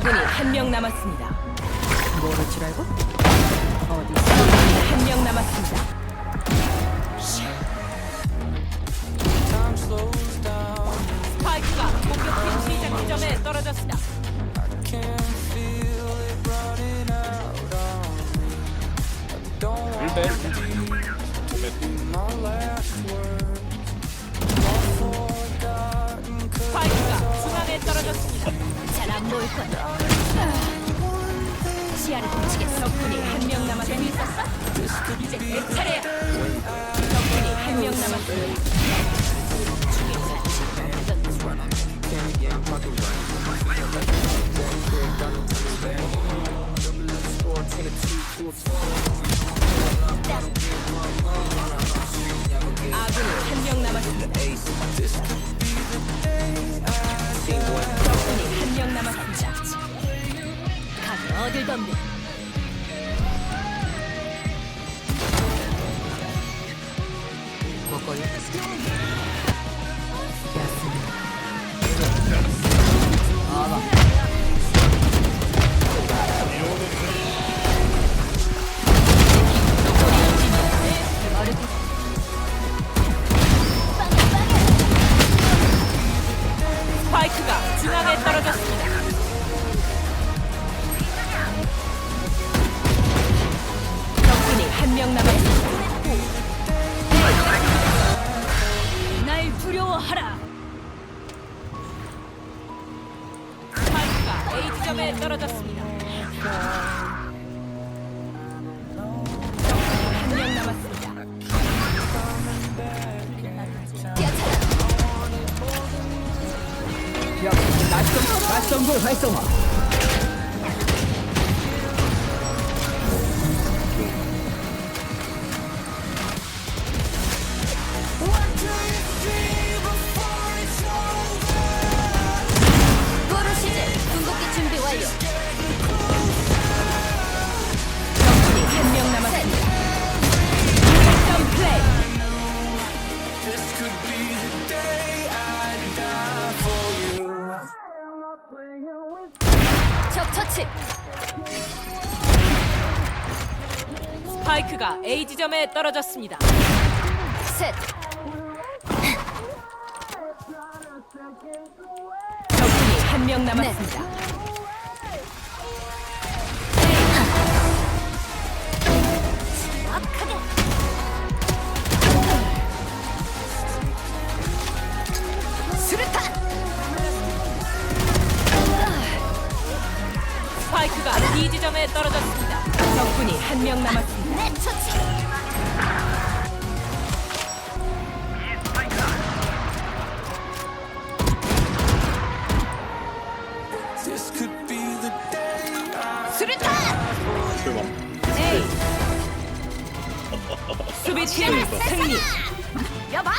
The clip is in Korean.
아군이 한 명 남았습니다. 모를 줄 알고? 어디 적군이 한명 남았습니다. 스파이크가 공격팀 시작 지점에 떨어졌습니다. 불배 스파이크가 시야를 훔치겠어. 적군이 한 명. 재미있었어? 이제 내 차례야. 가면 어딜 한명 남았습니다. 날 두려워하라. 스파이크가 A 지점에 떨어졌습니다. 발성구 활성화. 처치 스파이크가 A 지점에 떨어졌습니다. 셋 적군이 한 명 남았습니다. 스파이크가 B 지점에 떨어졌습니다. 적군이 한 명 남았습니다. 내 처치 수류탄 대박 A 수비팀 승리. 여봐